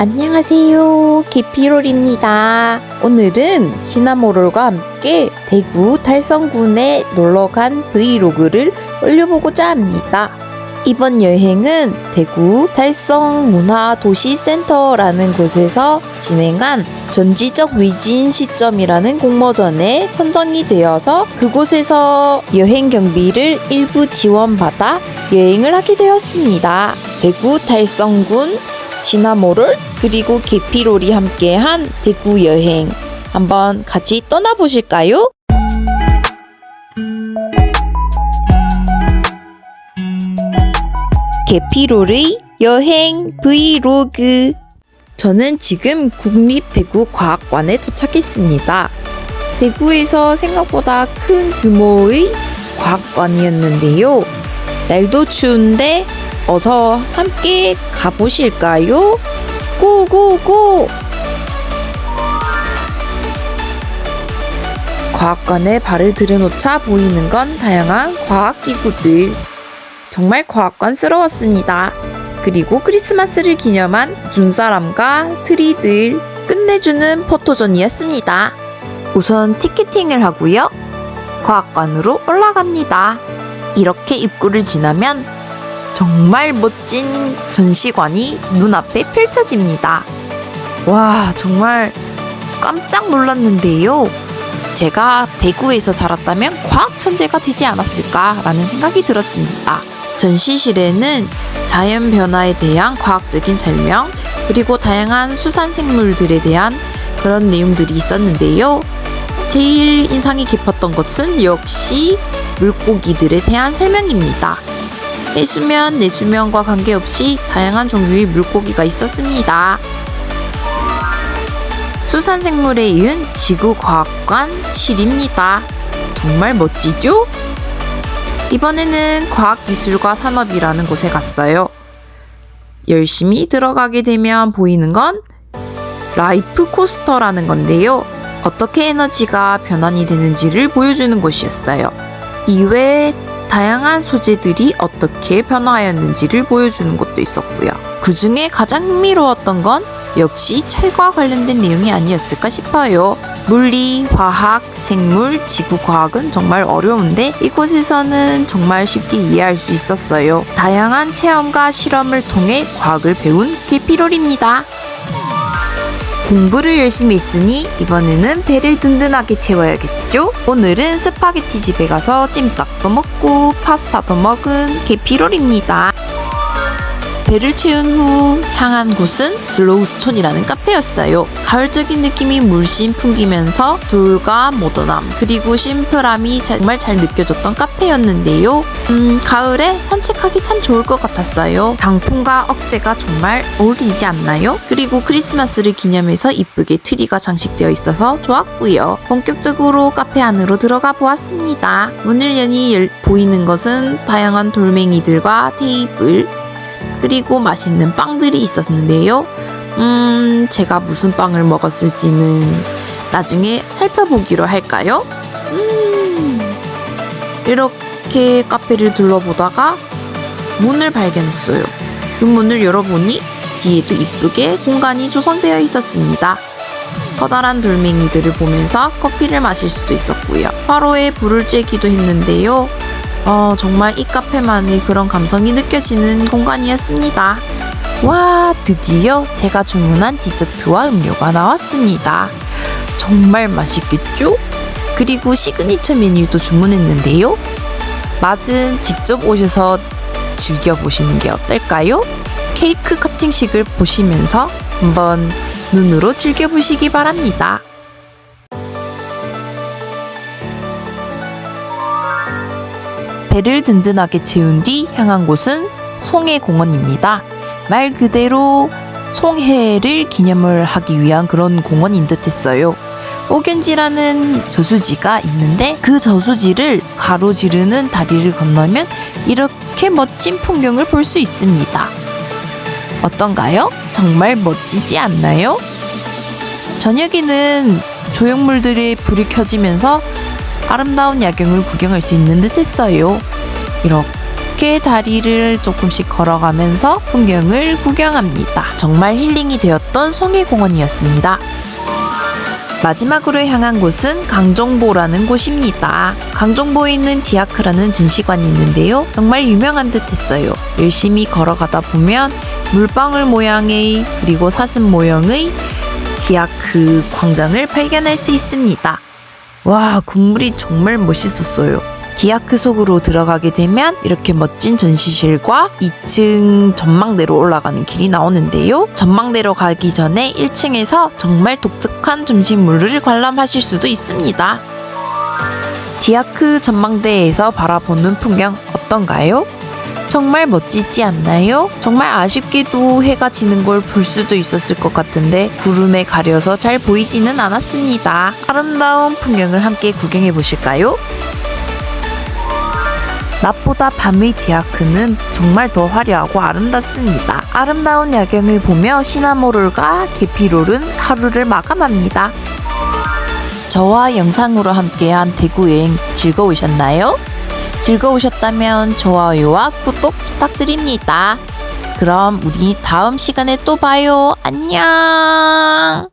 안녕하세요. 기피롤입니다. 오늘은 시나모롤과 함께 대구 달성군에 놀러 간 브이로그를 올려보고자 합니다. 이번 여행은 대구 달성 문화도시센터라는 곳에서 진행한 전지적 위진 시점이라는 공모전에 선정이 되어서 그곳에서 여행 경비를 일부 지원받아 여행을 하게 되었습니다. 대구 달성군 시나모롤 그리고 계피롤이 함께한 대구 여행 한번 같이 떠나보실까요? 계피롤의 여행 브이로그 저는 지금 국립대구과학관에 도착했습니다. 대구에서 생각보다 큰 규모의 과학관이었는데요. 날도 추운데 어서 함께 가보실까요? 고고고! 과학관에 발을 들여놓자 보이는 건 다양한 과학기구들. 정말 과학관스러웠습니다. 그리고 크리스마스를 기념한 눈사람과 트리들 끝내주는 포토존이었습니다. 우선 티켓팅을 하고요. 과학관으로 올라갑니다. 이렇게 입구를 지나면 정말 멋진 전시관이 눈앞에 펼쳐집니다. 와, 정말 깜짝 놀랐는데요. 제가 대구에서 자랐다면 과학 천재가 되지 않았을까라는 생각이 들었습니다. 전시실에는 자연 변화에 대한 과학적인 설명, 그리고 다양한 수산 생물들에 대한 그런 내용들이 있었는데요. 제일 인상이 깊었던 것은 역시 물고기들에 대한 설명입니다. 해수면, 내수면과 관계없이 다양한 종류의 물고기가 있었습니다. 수산생물에 이은 지구과학관 7입니다. 정말 멋지죠? 이번에는 과학기술과 산업이라는 곳에 갔어요. 열심히 들어가게 되면 보이는 건 라이프 코스터라는 건데요. 어떻게 에너지가 변환이 되는지를 보여주는 곳이었어요. 이외에 다양한 소재들이 어떻게 변화하였는지를 보여주는 것도 있었고요. 그 중에 가장 흥미로웠던 건 역시 철과 관련된 내용이 아니었을까 싶어요. 물리, 화학, 생물, 지구 과학은 정말 어려운데 이곳에서는 정말 쉽게 이해할 수 있었어요. 다양한 체험과 실험을 통해 과학을 배운 개피롤입니다. 공부를 열심히 했으니 이번에는 배를 든든하게 채워야겠죠? 오늘은 스파게티 집에 가서 찜닭도 먹고 파스타도 먹은 개피롤입니다. 배를 채운 후 향한 곳은 슬로우스톤이라는 카페였어요. 가을적인 느낌이 물씬 풍기면서 돌과 모던함 그리고 심플함이 정말 잘 느껴졌던 카페였는데요. 음, 가을에 산책하기 참 좋을 것 같았어요. 단풍과 억새가 정말 어울리지 않나요? 그리고 크리스마스를 기념해서 이쁘게 트리가 장식되어 있어서 좋았고요. 본격적으로 카페 안으로 들어가 보았습니다. 문을 열- 보이는 것은 다양한 돌멩이들과 테이블 그리고 맛있는 빵들이 있었는데요. 음, 제가 무슨 빵을 먹었을지는 나중에 살펴보기로 할까요? 음, 이렇게 카페를 둘러보다가 문을 발견했어요. 그 문을 열어보니 뒤에도 이쁘게 공간이 조성되어 있었습니다. 커다란 돌멩이들을 보면서 커피를 마실 수도 있었고요. 화로에 불을 쬐기도 했는데요. 어, 정말 이 카페만의 그런 감성이 느껴지는 공간이었습니다. 와, 드디어 제가 주문한 디저트와 음료가 나왔습니다. 정말 맛있겠죠? 그리고 시그니처 메뉴도 주문했는데요. 맛은 직접 오셔서 즐겨보시는 게 어떨까요? 케이크 커팅식을 보시면서 한번 눈으로 즐겨보시기 바랍니다. 배를 든든하게 채운 뒤 향한 곳은 송해 공원입니다. 말 그대로 송해를 기념을 하기 위한 그런 공원인 듯 했어요. 오견지라는 저수지가 있는데 그 저수지를 가로지르는 다리를 건너면 이렇게 멋진 풍경을 볼 수 있습니다. 어떤가요? 정말 멋지지 않나요? 저녁에는 조형물들의 불이 켜지면서 아름다운 야경을 구경할 수 있는 듯 했어요. 이렇게 다리를 조금씩 걸어가면서 풍경을 구경합니다. 정말 힐링이 되었던 송해공원이었습니다. 마지막으로 향한 곳은 강정보라는 곳입니다. 강정보에 있는 디아크라는 전시관이 있는데요. 정말 유명한 듯 했어요. 열심히 걸어가다 보면 물방울 모양의 그리고 사슴 모형의 디아크 광장을 발견할 수 있습니다. 와, 건물이 정말 멋있었어요. 디아크 속으로 들어가게 되면 이렇게 멋진 전시실과 2층 전망대로 올라가는 길이 나오는데요. 전망대로 가기 전에 1층에서 정말 독특한 점심물을 관람하실 수도 있습니다. 디아크 전망대에서 바라보는 풍경 어떤가요? 정말 멋지지 않나요? 정말 아쉽게도 해가 지는 걸 볼 수도 있었을 것 같은데 구름에 가려서 잘 보이지는 않았습니다. 아름다운 풍경을 함께 구경해 보실까요? 낮보다 밤의 디아크는 정말 더 화려하고 아름답습니다. 아름다운 야경을 보며 시나모롤과 계피롤은 하루를 마감합니다. 저와 영상으로 함께한 대구 여행 즐거우셨나요? 즐거우셨다면 좋아요와 구독 부탁드립니다. 그럼 우리 다음 시간에 또 봐요. 안녕!